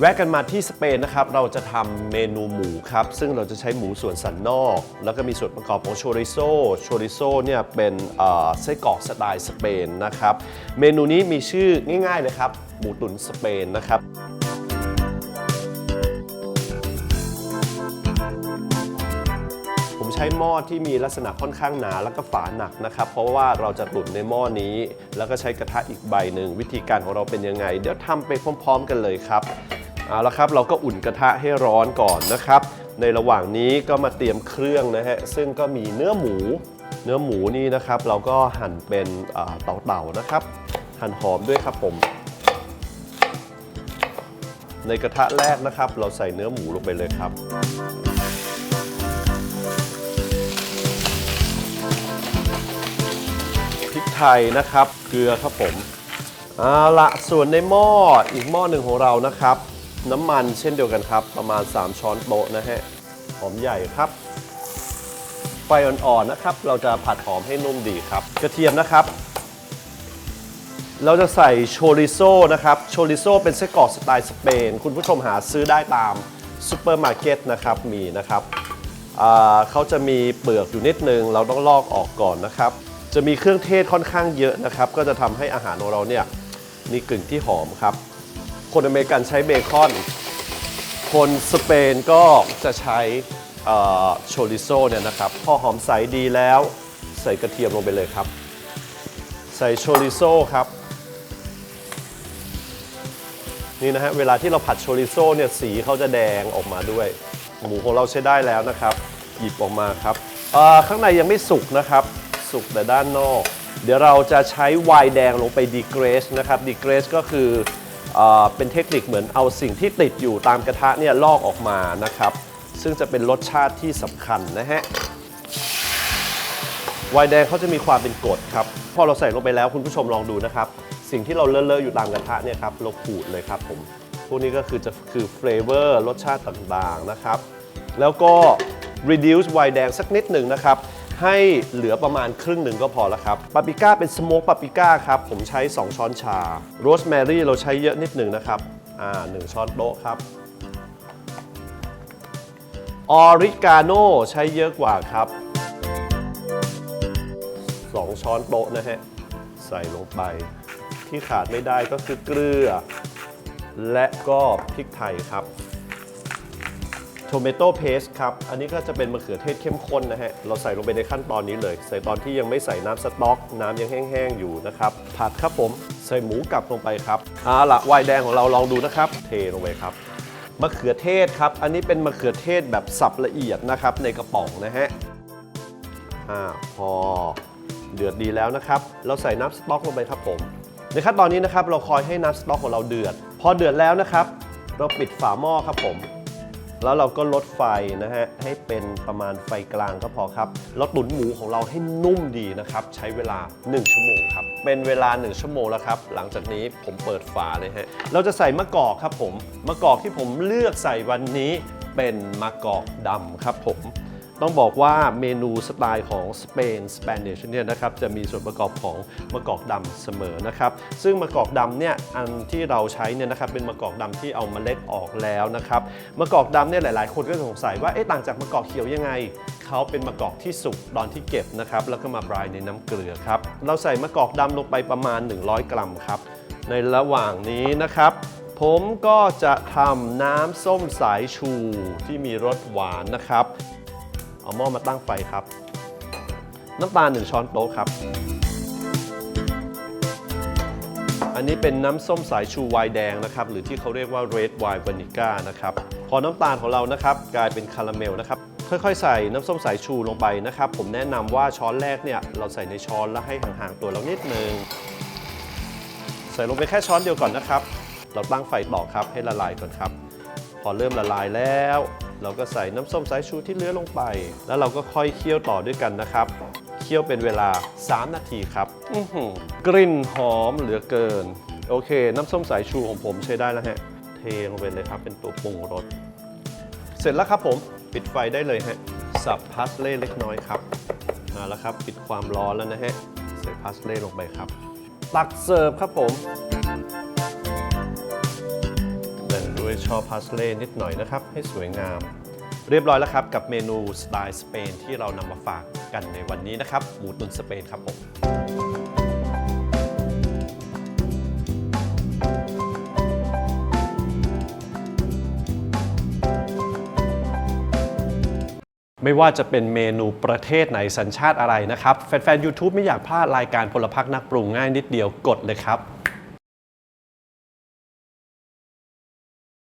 แวะกันมาที่สเปนนะครับเราจะทำเมนูหมูครับ ซึ่งเราจะใช้หมูส่วนสันนอก แล้วก็มีส่วนประกอบของโชริโซโชริโซเนี่ยเป็นเอ่อไส้กรอกสไตล์สเปนนะครับ เมนูนี้มีชื่อง่ายๆเลยครับ หมูตุ๋นสเปนนะครับผมใช้หม้อที่มีลักษณะค่อนข้างหนาแล้วก็ฝาหนักนะครับ เพราะว่าเราจะตุ๋นในหม้อนี้ แล้วก็ใช้กระทะอีกใบหนึ่งวิธีการของเราเป็นยังไง เดี๋ยวทำไปพร้อม ๆ กันเลยครับ เอาละครับ เราก็อุ่นกระทะให้ร้อนก่อนนะครับ ในระหว่างนี้ก็มาเตรียมเครื่องนะฮะ ซึ่งก็มีเนื้อหมู เนื้อหมูนี่นะครับ เราก็หั่นเป็นอ่าเต่าๆนะครับ หั่นหอมด้วยครับผม ในกระทะแรกนะครับ เราใส่เนื้อหมูลงไปเลยครับพริกไทยนะครับ เกลือครับผมเอาละส่วนในหม้ออีกหม้อหนึ่งของเรานะครับ น้ำมันเช่นเดียวกันครับ ประมาณ 3 ช้อนโต๊ะนะฮะ หอมใหญ่ครับ ไฟอ่อนๆนะครับ เราจะผัดหอมให้นุ่มดีครับ กระเทียมนะครับ เราจะใส่โชริโซนะครับ โชริโซเป็นไส้กรอกสไตล์สเปน คุณผู้ชมหาซื้อได้ตามซูเปอร์มาร์เก็ตนะครับมีนะครับเขาจะมีเปลือกอยู่นิดนึง เราต้องลอกออกก่อนนะครับ จะมีเครื่องเทศค่อนข้างเยอะนะครับ ก็จะทำให้อาหารของเราเนี่ยมีกลิ่นที่หอมครับ คนอเมริกันใช้เบคอน คนสเปนก็จะใช้โชริโซเนี่ยนะครับ พอหอมใสดีแล้ว ใส่กระเทียมลงไปเลยครับ ใส่โชริโซครับ นี่นะฮะ เวลาที่เราผัดโชริโซเนี่ยสีเขาจะแดงออกมาด้วย หมูของเราใช้ได้แล้วนะครับ หยิบออกมาครับ ข้างในยังไม่สุกนะครับ สุกแต่ด้านนอก เดี๋ยวเราจะใช้ไวน์แดงลงไปดีเกรสนะครับดีเกรสก็คือ เป็นเทคนิคเหมือนเอาสิ่งที่ติดอยู่ตามกระทะเนี่ยลอกออกมานะครับ ซึ่งจะเป็นรสชาติที่สำคัญนะฮะไวน์แดงเขาจะมีความเป็นกรดครับพอเราใส่ลงไปแล้วคุณผู้ชมลองดูนะครับ สิ่งที่เราเลอะๆอยู่ตามกระทะเนี่ยครับเราขูดเลยครับผมพวกนี้ก็คือจะคือเฟลเวอร์รสชาติต่างๆนะครับ แล้วก็ reduce ไวน์แดงสักนิดหนึ่งนะครับ ให้เหลือประมาณครึ่งหนึ่งก็พอแล้วครับปาปริก้าเป็นสโมกปาปริก้าครับ ผมใช้ 2 ช้อนชาโรสแมรี่เราใช้เยอะนิดหนึ่งนะครับ อ่าหนึ่งช้อนโต๊ะครับออริกาโนใช้เยอะกว่าครับ 2 ช้อนโต๊ะนะฮะ ใส่ลงไป ที่ขาดไม่ได้ก็คือเกลือ และก็พริกไทยครับ โทเมโต้เพสครับ อันนี้ก็จะเป็นมะเขือเทศเข้มข้นนะฮะ เราใส่ลงไปในขั้นตอนนี้เลย ใส่ตอนที่ยังไม่ใส่น้ำสต๊อก น้ำยังแห้งๆอยู่นะครับ ผัดครับผม ใส่หมูกลับลงไปครับเอาละไวน์แดงของเราลองดูนะครับ เทลงไปครับ มะเขือเทศครับ อันนี้เป็นมะเขือเทศแบบสับละเอียดนะครับในกระป๋องนะฮะอ่าพอเดือดดีแล้วนะครับ เราใส่น้ำสต๊อกลงไปครับผม ในขั้นตอนนี้นะครับเราคอยให้น้ำสต๊อกของเราเดือด พอเดือดแล้วนะครับ เราปิดฝาหม้อครับผม แล้วเราก็ลดไฟนะฮะให้เป็นประมาณไฟกลางก็พอครับเราตุ๋นหมูของเราให้นุ่มดีนะครับ ใช้เวลา 1 ชั่วโมงครับ เป็นเวลา 1 ชั่วโมงแล้วครับ หลังจากนี้ผมเปิดฝาเลยฮะเราจะใส่มะกอกครับผมมะกอกที่ผมเลือกใส่วันนี้เป็นมะกอกดำครับผม ต้องบอกว่าเมนูสไตล์ของสเปนสเปนิชเนี่ยนะครับจะมีส่วนประกอบของมะกอกดำเสมอนะครับซึ่งมะกอกดำเนี่ยอันที่เราใช้เนี่ยนะครับเป็นมะกอกดำที่เอาเมล็ดออกแล้วนะครับมะกอกดำเนี่ยหลาย ๆ คนก็สงสัยว่าเอ๊ะต่างจากมะกอกเขียวยังไงเขาเป็นมะกอกที่สุกตอนที่เก็บนะครับแล้วก็มาบรายในน้ำเกลือครับเราใส่มะกอกดำลงไปประมาณ 100 กรัมครับในระหว่างนี้นะครับผมก็จะทำน้ำส้มสายชูที่มีรสหวานนะครับ เอาหม้อมาตั้งไฟครับ น้ำตาล1ช้อนโต๊ะครับ อันนี้เป็นน้ำส้มสายชูไวน์แดงนะครับ หรือที่เขาเรียกว่า red wine vinegar นะครับ พอน้ำตาลของเรานะครับ กลายเป็นคาราเมลนะครับ ค่อยๆ ใส่น้ำส้มสายชูลงไปนะครับ ผมแนะนำว่าช้อนแรกเนี่ย เราใส่ในช้อนแล้วให้ห่างๆตัวเรานิดนึง ใส่ลงไปแค่ช้อนเดียวก่อนนะครับ เราตั้งไฟต่อครับให้ละลายก่อนครับ พอเริ่มละลายแล้ว เราก็ใส่น้ำส้มสายชูที่เหลือลงไป แล้วเราก็ค่อยเคี่ยวต่อด้วยกันนะครับเคี่ยวเป็นเวลา 3 นาทีครับอื้อหือกลิ่นหอมเหลือเกิน โอเค น้ำส้มสายชูของผมใช้ได้แล้วฮะ เทลงไปเลยครับ เป็นตัวปรุงรส เสร็จแล้วครับผม ปิดไฟได้เลยฮะ สับพาสเล่เล็กน้อยครับ มาแล้วครับ ปิดความร้อนแล้วนะฮะ ใส่พาสเล่ลงไปครับ ตักเสิร์ฟครับผม ยชอพาสเล่นิดหน่อยนะครับ ให้สวยงาม เรียบร้อยแล้วครับ กับเมนูสไตล์สเปนที่เรานำมาฝากกันในวันนี้นะครับหมูตุนสเปนครับผมไม่ว่าจะเป็นเมนูประเทศไหนสัญชาติอะไรนะครับ แฟนๆ YouTube ไม่อยากพลาดรายการพลพักนักปรุงง่ายนิดเดียวกดเลยครับ